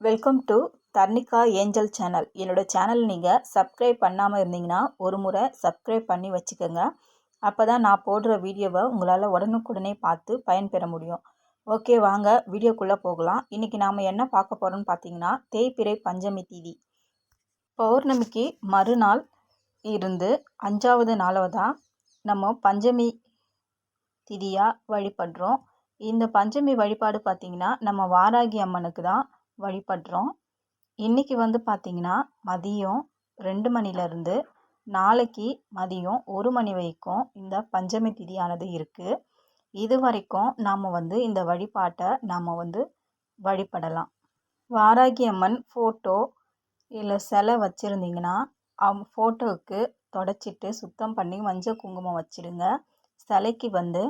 Welcome to Dharnika angel channel என்னோடய channel நீங்கள் subscribe பண்ணாமல் இருந்தீங்கன்னா ஒரு முறை சப்ஸ்கிரைப் பண்ணி வச்சுக்கோங்க. அப்போ தான் நான் போடுற வீடியோவை உங்களால் உடனுக்குடனே பார்த்து பயன்பெற முடியும். ஓகே வாங்க வீடியோக்குள்ளே போகலாம். இன்றைக்கி நாம் என்ன பார்க்க போகிறோம்னு பார்த்தீங்கன்னா தேய்பிறை பஞ்சமி தீதி. பௌர்ணமிக்கு மறுநாள் இருந்து அஞ்சாவது நாளாவதாக நம்ம பஞ்சமி திதியாக வழிபடுறோம். இந்த பஞ்சமி வழிபாடு பார்த்திங்கன்னா நம்ம வாராகி அம்மனுக்கு தான் வழிபடுறோம். இன்றைக்கி வந்து பார்த்திங்கன்னா மதியம் ரெண்டு மணிலேருந்து நாளைக்கு மதியம் ஒரு மணி வரைக்கும் இந்த பஞ்சமி திதியானது இருக்குது இது வரைக்கும் நாம் வந்து இந்த வழிபாட்டை நாம் வந்து வழிபடலாம். வாராகி அம்மன் ஃபோட்டோ இல்லை சிலை வச்சுருந்தீங்கன்னா அவங்க ஃபோட்டோவுக்கு தொடச்சிட்டு சுத்தம் பண்ணி மஞ்சள் குங்குமம் வச்சிடுங்க. சிலைக்கு வந்து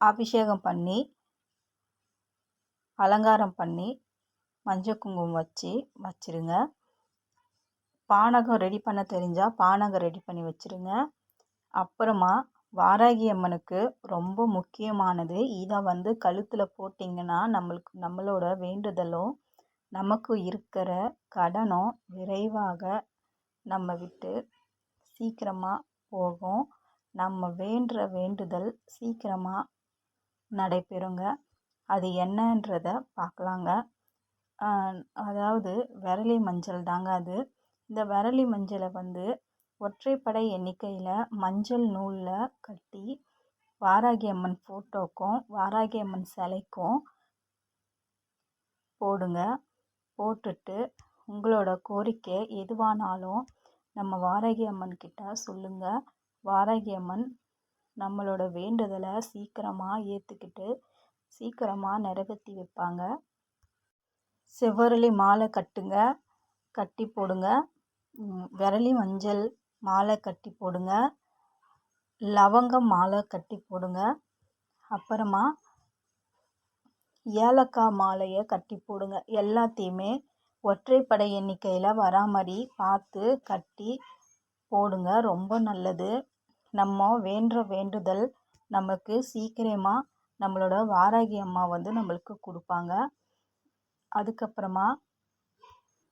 அபிஷேகம் பண்ணி அலங்காரம் பண்ணி மஞ்சள் குங்குமம் வச்சு வச்சுருங்க. பானகம் ரெடி பண்ண தெரிஞ்சால் பானகம் ரெடி பண்ணி வச்சுருங்க. அப்புறமா வாராகி அம்மனுக்கு ரொம்ப முக்கியமானது இதை வந்து கழுத்தில் போட்டிங்கன்னா நம்மளுக்கு நம்மளோட வேண்டுதலும் நமக்கு இருக்கிற கடனும் விரைவாக நம்ம விட்டு சீக்கிரமாக போகும். நம்ம வேண்டுற வேண்டுதல் சீக்கிரமாக நடைபெறுங்க. அது என்னன்றதை பார்க்கலாங்க அதாவது விரலி மஞ்சள் தாங்க அது. இந்த விரலி மஞ்சளை வந்து ஒற்றைப்படை எண்ணிக்கையில் மஞ்சள் நூலில் கட்டி வாராகி அம்மன் ஃபோட்டோக்கும் வாராகி அம்மன் சிலைக்கும் போடுங்க. போட்டுட்டு உங்களோட கோரிக்கை எதுவானாலும் நம்ம வாராகி அம்மன் கிட்ட சொல்லுங்கள் வாராகி அம்மன் நம்மளோட வேண்டுதலை சீக்கிரமாக ஏற்றுக்கிட்டு சீக்கிரமாக நிறைவேற்றி வைப்பாங்க. செவ்வரளி மாலை கட்டுங்க. கட்டி போடுங்க. விரலி மஞ்சள் மாலை கட்டி போடுங்க. லவங்கம் மாலை கட்டி போடுங்க. அப்புறமா ஏலக்காய் மாலையை கட்டி போடுங்க. எல்லாத்தையுமே ஒற்றைப்படை எண்ணிக்கையில் வரா மாதிரி பார்த்து கட்டி போடுங்க. ரொம்ப நல்லது. நம்ம வேண்டுற வேண்டுதல் நமக்கு சீக்கிரமாக நம்மளோட வாராகி அம்மா வந்து நம்மளுக்கு கொடுப்பாங்க. அதுக்கப்புறமா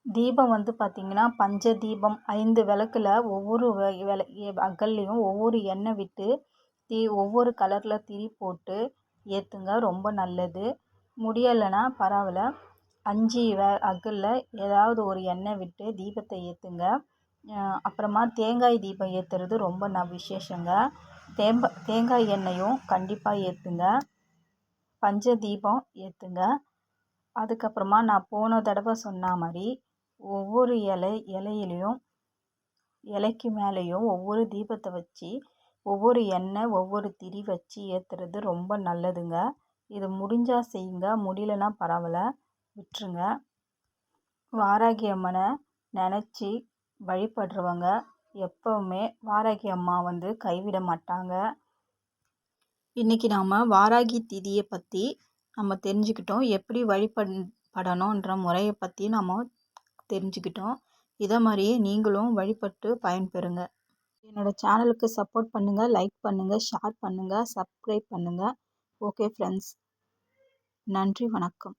தீபம் வந்து பார்த்திங்கன்னா பஞ்ச தீபம் ஐந்து விளக்கில் ஒவ்வொரு விள அகல்லையும் ஒவ்வொரு எண்ணெய் விட்டு தீ ஒவ்வொரு கலரில் திரி போட்டு ஏற்றுங்க ரொம்ப நல்லது. முடியலைன்னா பரவாயில்ல. அஞ்சு வ அகலில் ஏதாவது ஒரு எண்ணெய் விட்டு தீபத்தை ஏற்றுங்க அப்புறமா தேங்காய் தீபம் ஏற்றுறது ரொம்ப ந விசேஷங்க. தேம்ப தேங்காய் எண்ணெயும் கண்டிப்பாக ஏற்றுங்க பஞ்ச தீபம் ஏற்றுங்க அதுக்கப்புறமா நான் போன தடவை சொன்ன மாதிரி ஒவ்வொரு இலை இலையிலையும் இலைக்கு மேலேயும் ஒவ்வொரு தீபத்தை வச்சு ஒவ்வொரு எண்ணெய் ஒவ்வொரு திரி வச்சு ஏற்றுறது ரொம்ப நல்லதுங்க. இது முடிஞ்சால் செய்யுங்க. முடியலன்னா பரவாயில்ல. விட்டுருங்க. வாராகி அம்மனை நினச்சி வழிபடுறவங்க எப்போவுமே வாராகி அம்மா வந்து கைவிட மாட்டாங்க. இன்றைக்கி நாம் வாராகி திதியை பற்றி நம்ம தெரிஞ்சுக்கிட்டோம். எப்படி வழிபடணுன்ற படணுன்ற முறையை பற்றி நம்ம தெரிஞ்சுக்கிட்டோம். இதை மாதிரியே நீங்களும் வழிபட்டு பயன்பெறுங்க. என்னோடய சேனலுக்கு சப்போர்ட் பண்ணுங்கள் லைக் பண்ணுங்கள் ஷேர் பண்ணுங்கள் சப்ஸ்கிரைப் பண்ணுங்கள் ஓகே ஃப்ரெண்ட்ஸ். நன்றி வணக்கம்.